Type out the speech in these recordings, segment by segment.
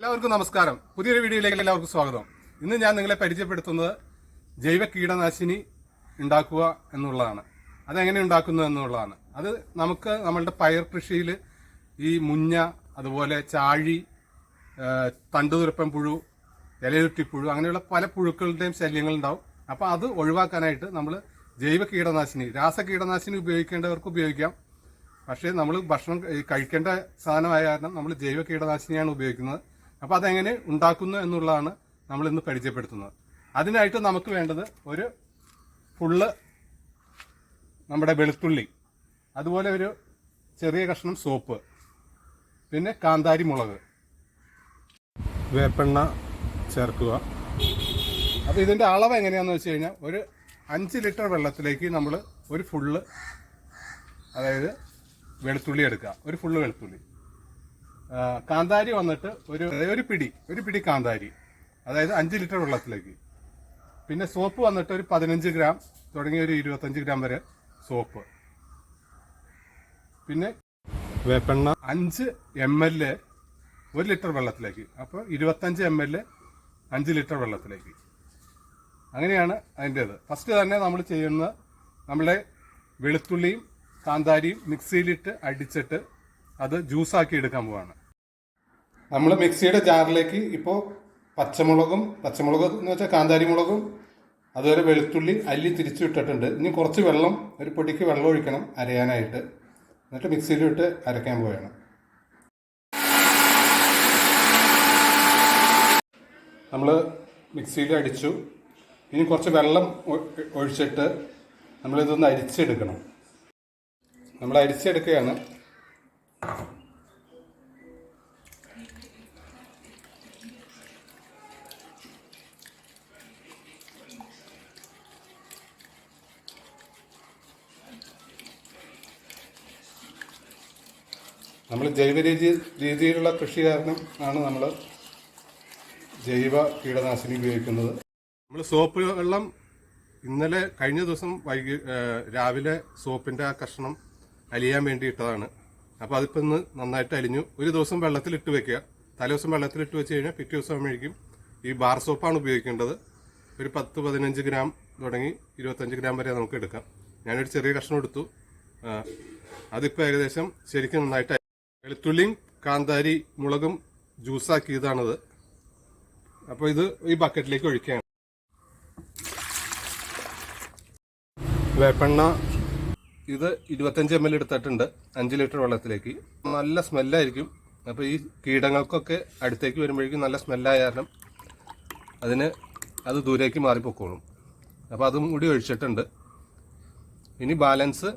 എല്ലാവർക്കും നമസ്കാരം. പുതിയൊരു വീഡിയോയിലേക്ക് എല്ലാവർക്കും സ്വാഗതം. ഇന്ന് ഞാൻ നിങ്ങളെ പരിചയപ്പെടുത്തുന്നത് ജൈവ കീടനാശിനി ഉണ്ടാക്കുക എന്നുള്ളതാണ്. അതെങ്ങനെ ഉണ്ടാക്കുന്നു എന്നുള്ളതാണ്. അത് നമുക്ക് നമ്മളുടെ പയർ കൃഷിയിൽ ഈ മുഞ്ഞ അതുപോലെ ചാഴി തണ്ടുതുരപ്പൻ പുഴു ഇലയുറ്റിപ്പുഴു അങ്ങനെയുള്ള പല പുഴുക്കളുടെയും ശല്യങ്ങൾ ഉണ്ടാവും. അപ്പോൾ അത് ഒഴിവാക്കാനായിട്ട് നമ്മൾ ജൈവ കീടനാശിനി രാസ കീടനാശിനി ഉപയോഗിക്കേണ്ടവർക്ക് ഉപയോഗിക്കാം. പക്ഷേ നമ്മൾ ഭക്ഷണം കഴിക്കേണ്ട സാധനമായ കാരണം നമ്മൾ ജൈവ കീടനാശിനിയാണ് ഉപയോഗിക്കുന്നത്. അപ്പോൾ അതെങ്ങനെ ഉണ്ടാക്കുന്നു എന്നുള്ളതാണ് നമ്മൾ ഇന്ന് പരിചയപ്പെടുത്തുന്നത്. അതിനായിട്ട് നമുക്ക് വേണ്ടത് ഒരു ഫുള്ള് നമ്മുടെ വെളുത്തുള്ളി അതുപോലെ ഒരു ചെറിയ കഷ്ണം സോപ്പ് പിന്നെ കാന്താരി മുളക്. വേപ്പെണ്ണ ചേർക്കുക. അപ്പോൾ ഇതിന്റെ അളവ് എങ്ങനെയാണെന്ന് വെച്ച് കഴിഞ്ഞാൽ ഒരു അഞ്ച് ലിറ്റർ വെള്ളത്തിലേക്ക് നമ്മൾ ഒരു ഫുള്ള് അതായത് വെളുത്തുള്ളി എടുക്കുക. ഒരു ഫുള്ള് വെളുത്തുള്ളി. കാന്താരി വന്നിട്ട് ഒരു ഒരു പിടി ഒരു പിടി കാന്താരി. അതായത് അഞ്ച് ലിറ്റർ വെള്ളത്തിലേക്ക്. പിന്നെ സോപ്പ് വന്നിട്ട് ഒരു പതിനഞ്ച് ഗ്രാം തുടങ്ങിയ ഒരു ഇരുപത്തഞ്ച് ഗ്രാം വരെ സോപ്പ്. പിന്നെ വേപ്പെണ്ണ അഞ്ച് എം എൽ ഒരു ലിറ്റർ വെള്ളത്തിലേക്ക്. അപ്പോൾ ഇരുപത്തഞ്ച് എം എൽ അഞ്ച് ലിറ്റർ വെള്ളത്തിലേക്ക്. അങ്ങനെയാണ് അതിന്റേത്. ഫസ്റ്റ് തന്നെ നമ്മൾ ചെയ്യുന്നത് നമ്മളെ വെളുത്തുള്ളിയും കാന്താരിയും മിക്സിയിലിട്ട് അടിച്ചിട്ട് അത് ജ്യൂസാക്കി എടുക്കാൻ പോവാണ്. നമ്മൾ മിക്സിയുടെ ജാറിലേക്ക് ഇപ്പോൾ പച്ചമുളകും പച്ചമുളക് എന്ന് വെച്ചാൽ കാന്താരി മുളകും അതുപോലെ വെളുത്തുള്ളി അല്ലി തിരിച്ചു ഇട്ടിട്ടുണ്ട്. ഇനി കുറച്ച് വെള്ളം ഒരു പൊടിക്ക് വെള്ളം ഒഴിക്കണം അരയാനായിട്ട്. എന്നിട്ട് മിക്സിയിലിട്ട് അരയ്ക്കാൻ പോവുകയാണ് നമ്മൾ മിക്സിയിൽ അടിച്ചു. ഇനി കുറച്ച് വെള്ളം ഒഴിച്ചിട്ട് നമ്മളിതൊന്ന് അരിച്ചെടുക്കണം. നമ്മൾ അരിച്ചെടുക്കുകയാണ്. നമ്മൾ ജൈവ രീതി രീതിയിലുള്ള കൃഷി കാരണം ആണ് നമ്മൾ ജൈവ കീടനാശിനി ഉപയോഗിക്കുന്നത്. നമ്മൾ സോപ്പ് വെള്ളം ഇന്നലെ കഴിഞ്ഞ ദിവസം വൈകി രാവിലെ സോപ്പിന്റെ ആ കഷ്ണം അലിയാൻ വേണ്ടി ഇട്ടതാണ്. അപ്പോൾ അതിപ്പോൾ ഇന്ന് നന്നായിട്ട് അലിഞ്ഞു. ഒരു ദിവസം വെള്ളത്തിലിട്ട് വെക്കുക. തലേ ദിവസം വെള്ളത്തിലിട്ട് വെച്ച് കഴിഞ്ഞാൽ പിറ്റേ ദിവസം ആകുമ്പോഴേക്കും ഈ ബാർ സോപ്പാണ് ഉപയോഗിക്കേണ്ടത്. ഒരു പത്ത് പതിനഞ്ച് ഗ്രാം തുടങ്ങി ഇരുപത്തഞ്ച് ഗ്രാം വരെ നമുക്ക് എടുക്കാം. ഞാനൊരു ചെറിയ കഷ്ണം എടുത്തു. അതിപ്പോൾ ഏകദേശം ശരിക്കും നന്നായിട്ട് വെളുത്തുള്ളിയും കാന്താരി മുളകും ജ്യൂസാക്കിയതാണത് അപ്പോൾ ഇത് ഈ ബക്കറ്റിലേക്ക് ഒഴിക്കുകയാണ്. വേപ്പെണ്ണ ഇത് ഇരുപത്തഞ്ച് എം എൽ എടുത്തിട്ടുണ്ട്. അഞ്ച് ലിറ്റർ വെള്ളത്തിലേക്ക്. നല്ല സ്മെല്ലായിരിക്കും. അപ്പോൾ ഈ കീടങ്ങൾക്കൊക്കെ അടുത്തേക്ക് വരുമ്പോഴേക്കും നല്ല സ്മെല്ലായ കാരണം അതിന് അത് ദൂരേക്ക് മാറിപ്പോക്കോളും. അപ്പോൾ അതും കൂടി ഒഴിച്ചിട്ടുണ്ട്. ഇനി ബാലൻസ്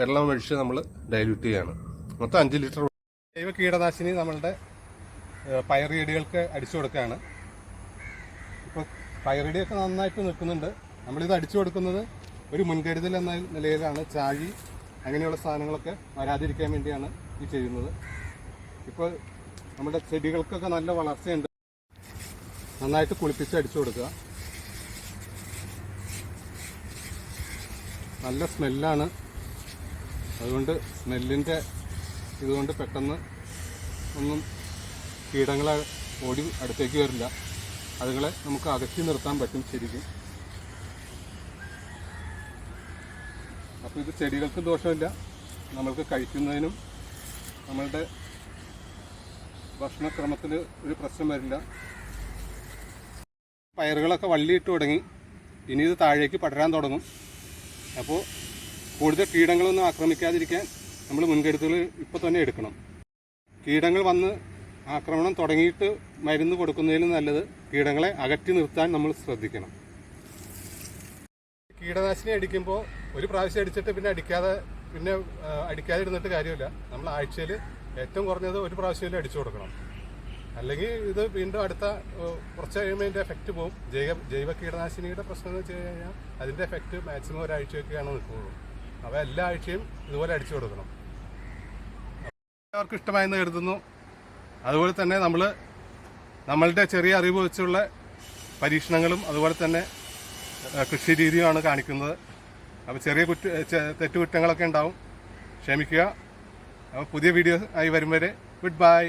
വെള്ളം ഒഴിച്ച് നമ്മൾ ഡൈല്യൂട്ട് ചെയ്യാണ്. മൊത്തം അഞ്ച് ലിറ്റർ ജൈവ കീടനാശിനി നമ്മളുടെ പയറിയടികൾക്ക് അടിച്ചു കൊടുക്കുകയാണ്. ഇപ്പോൾ പയറിടിയൊക്കെ നന്നായിട്ട് നിൽക്കുന്നുണ്ട്. നമ്മളിത് അടിച്ചു കൊടുക്കുന്നത് ഒരു മുൻകരുതൽ എന്ന നിലയിലാണ് ചാഴി അങ്ങനെയുള്ള സാധനങ്ങളൊക്കെ വരാതിരിക്കാൻ വേണ്ടിയാണ് ഇത് ചെയ്യുന്നത്. ഇപ്പോൾ നമ്മുടെ ചെടികൾക്കൊക്കെ നല്ല വളർച്ചയുണ്ട്. നന്നായിട്ട് കുളിപ്പിച്ച് അടിച്ചു കൊടുക്കുക. നല്ല സ്മെല്ലാണ്. അതുകൊണ്ട് സ്മെല്ലിന്റെ ഇതുകൊണ്ട് പെട്ടെന്ന് ഒന്നും കീടങ്ങളെ ഓടി അടുത്തേക്ക് വരില്ല. അതുങ്ങളെ നമുക്ക് അകറ്റി നിർത്താൻ പറ്റും ശരിക്കും അപ്പോൾ ഇത് ചെടികൾക്ക് ദോഷമില്ല. നമ്മൾക്ക് കഴിക്കുന്നതിനും നമ്മളുടെ ഭക്ഷണക്രമത്തിൽ ഒരു പ്രശ്നം വരില്ല. പയറുകളൊക്കെ വള്ളിയിട്ട് തുടങ്ങി. ഇനി ഇത് താഴേക്ക് പടരാൻ തുടങ്ങും. അപ്പോൾ കൂടുതൽ കീടങ്ങളൊന്നും ആക്രമിക്കാതിരിക്കാൻ നമ്മൾ മുൻകരുതൽ ഇപ്പോൾ തന്നെ എടുക്കണം. കീടങ്ങൾ വന്ന് ആക്രമണം തുടങ്ങിയിട്ട് മരുന്ന് കൊടുക്കുന്നതിലും നല്ലത് കീടങ്ങളെ അകറ്റി നിർത്താൻ നമ്മൾ ശ്രദ്ധിക്കണം. കീടനാശിനി അടിക്കുമ്പോൾ ഒരു പ്രാവശ്യം അടിച്ചിട്ട് പിന്നെ അടിക്കാതെ പിന്നെ അടിക്കാതെ ഇരുന്നിട്ട് കാര്യമില്ല. നമ്മൾ ആഴ്ചയിൽ ഏറ്റവും കുറഞ്ഞത് ഒരു പ്രാവശ്യം അടിച്ചു കൊടുക്കണം. അല്ലെങ്കിൽ ഇത് വീണ്ടും അടുത്ത കുറച്ച് കഴിയുമ്പോൾ ഇതിന്റെ എഫക്റ്റ് പോകും ജൈവ ജൈവ കീടനാശിനിയുടെ പ്രശ്നം എന്ന് വെച്ച് കഴിഞ്ഞാൽ അതിന്റെ എഫക്റ്റ് മാക്സിമം ഒരാഴ്ചയൊക്കെയാണ് നിൽക്കുകയുള്ളൂ അപ്പോൾ എല്ലാ ആഴ്ചയും ഇതുപോലെ അടിച്ചു കൊടുക്കണം. എല്ലാവർക്കും ഇഷ്ടമായെന്ന് കരുതുന്നു. അതുപോലെ തന്നെ നമ്മൾ നമ്മളുടെ ചെറിയ അറിവ് വെച്ചുള്ള പരീക്ഷണങ്ങളും അതുപോലെ തന്നെ കൃഷി രീതിയുമാണ് കാണിക്കുന്നത്. അപ്പോൾ ചെറിയ കുറ്റ തെറ്റുകുറ്റങ്ങളൊക്കെ ഉണ്ടാവും. ക്ഷമിക്കുക. അപ്പോൾ പുതിയ വീഡിയോ ആയി വരും വരെ ഗുഡ് ബൈ.